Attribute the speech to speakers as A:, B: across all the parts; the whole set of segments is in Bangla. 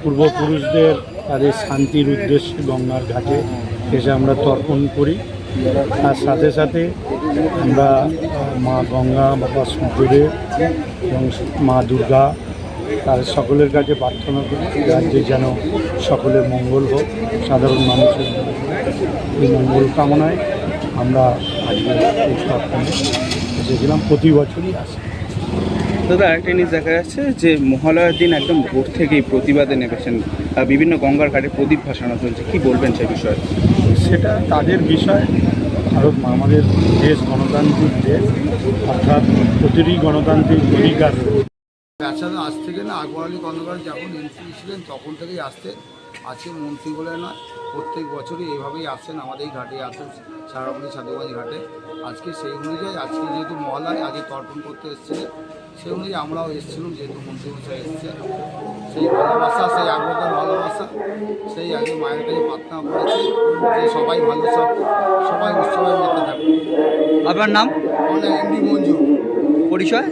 A: পূর্বপুরুষদের তাদের শান্তির উদ্দেশ্যে গঙ্গার ঘাটে এসে আমরা তর্পণ করি। তার সাথে সাথে আমরা মা গঙ্গা, বাবা সূর্যদেব এবং মা দুর্গা তাদের সকলের কাছে প্রার্থনা করি, রাজ্যে যেন সকলের মঙ্গল হোক। সাধারণ মানুষের এই মঙ্গল কামনায় আমরা আজকে এই তর্পণে এসেছিলাম। প্রতি বছরই আসি।
B: দাদা একটা জিনিস দেখা যাচ্ছে যে মহালয়ার দিন একদম ভোর থেকেই প্রতিবাদে নেমেছেন বিভিন্ন গঙ্গার ঘাটে প্রদীপ ভাসানো চলছে। কী বলবেন সে বিষয়ে?
A: সেটা তাদের বিষয়। ভারত আমাদের দেশ গণতান্ত্রিক দেশ অর্থাৎ প্রতিটি গণতান্ত্রিক অধিকার
C: ব্যবসা আজ থেকে না আকবর আলী খন্দকার যখন এনসিপি ছিলেন তখন থেকেই আসতেন আজকে মন্ত্রী বলে নয়। প্রত্যেক বছরই এইভাবেই আসছেন আমাদের এই ঘাটে আসেন সারাবলি সাধুগঞ্জ ঘাটে। আজকে সেই অনুযায়ী আজকে যেহেতু মহালয় আগে তর্পণ করতে এসেছিলেন সেই অনুযায়ী আমরাও এসেছিলাম যেহেতু মন্ত্রী মশাই এসছে সেই ভালোবাসা সেই আগ্রহের ভালোবাসা সেই আগে মায়ের কাছে প্রার্থনা করেছি যে সবাই ভালো সব সবাই উৎসবে মেতে থাকবে
B: আপনার নাম?
C: অনেক এমনি মঞ্জু।
B: পরিচয়?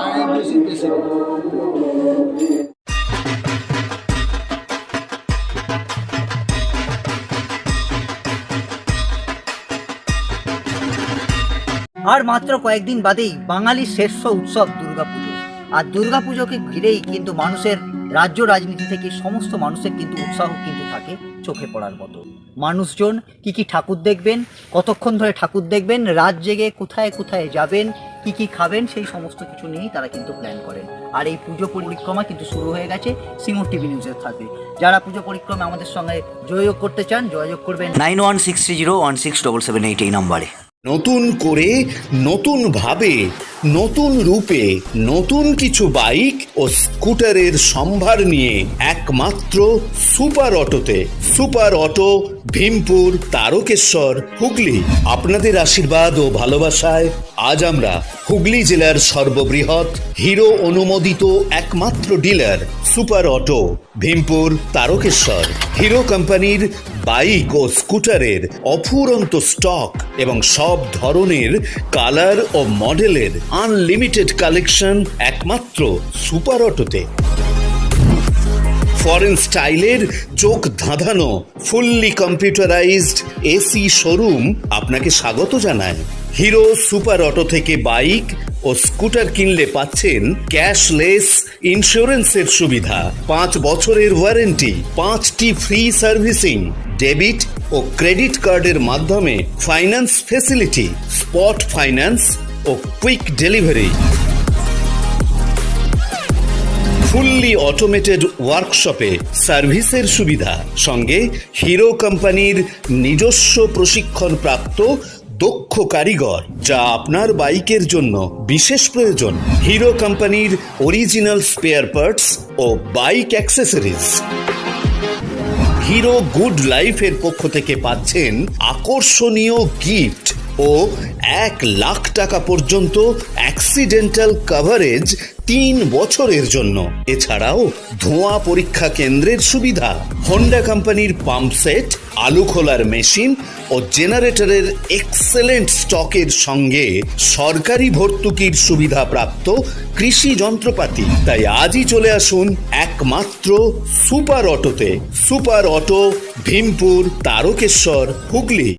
C: আমি প্রেসিডেন্ট।
D: আর মাত্র কয়েকদিন বাদেই বাঙালির শ্রেষ্ঠ উৎসব দুর্গাপুজো। আর দুর্গাপুজোকে ঘিরেই কিন্তু মানুষের রাজ্য রাজনীতি থেকে সমস্ত মানুষের কিন্তু উৎসাহ কিন্তু থাকে চোখে পড়ার মতো। মানুষজন কি কি ঠাকুর দেখবেন, কতক্ষণ ধরে ঠাকুর দেখবেন, রাত জেগে কোথায় কোথায় যাবেন, কি কি খাবেন, সেই সমস্ত কিছু নিয়েই তারা কিন্তু প্ল্যান করেন। আর এই পুজো পরিক্রমা কিন্তু শুরু হয়ে গেছে সিঙ্গুর টিভি নিউজের সাথে যারা পুজো পরিক্রমা আমাদের সঙ্গে যোগাযোগ করতে চান, যোগাযোগ করবেন nine one six three zero one six double seven eight এই নাম্বারে।
E: নতুন করে, নতুন ভাবে, নতুন রূপে, নতুন কিছু বাইক ও স্কুটারের সম্ভার নিয়ে একমাত্র সুপার অটোতে। Super Auto, Bhimpur, Tarakeswar, Hooghly. আপনাদের আশীর্বাদ ও ভালোবাসায় আজ আমরা হুগলি জেলার সর্ববৃহৎ, হিরো অনুমোদিত একমাত্র dealer super auto, Bhimpur, Tarakeswar. Hero কোম্পানির বাইক ও স্কুটারের অফুরন্ত স্টক এবং সব ধরনের কালার ও মডেলের আনলিমিটেড কালেকশন একমাত্র সুপার অটোতে। ফরেন স্টাইলের চোখ ধাঁধানো ফুললি কম্পিউটারাইজড এসি শোরুম আপনাকে স্বাগত জানায়। হিরো সুপার অটো থেকে বাইক ও স্কুটার কিনলে পাচ্ছেন ক্যাশলেস ইন্স্যুরেন্সের সুবিধা। পাঁচ বছরের ওয়ারেন্টি পাঁচটি ফ্রি সার্ভিসিং ডেবিট ও ক্রেডিট কার্ডের মাধ্যমে ফাইন্যান্স ফেসিলিটি স্পট ফাইন্যান্স ও কুইক ডেলিভারি ফুললি অটোমেটেড ওয়ার্কশপে সার্ভিসের সুবিধা। সঙ্গে হিরো কোম্পানির নিজস্ব প্রশিক্ষণ প্রাপ্ত দক্ষ কারিগর, যা আপনার বাইকের জন্য বিশেষ প্রয়োজন। হিরো কোম্পানির অরিজিনাল স্পেয়ার পার্টস ও বাইক অ্যাক্সেসরিজ হিরো গুড লাইফের পক্ষ থেকে পাচ্ছেন আকর্ষণীয় গিফট ও এক লাখ টাকা পর্যন্ত অ্যাক্সিডেন্টাল কভারেজ তিন বছরের জন্য। এছাড়াও ধোঁয়া পরীক্ষা কেন্দ্রের সুবিধা। হন্ডা কোম্পানির পাম্প সেট আলু খোলার মেশিন ও জেনারেটরের এক্সেলেন্ট স্টকের সঙ্গে সরকারি ভর্তুকির সুবিধা প্রাপ্ত কৃষি যন্ত্রপাতি। তাই আজই চলে আসুন একমাত্র সুপার অটোতে। Super Auto, Bhimpur, Tarakeswar, Hooghly.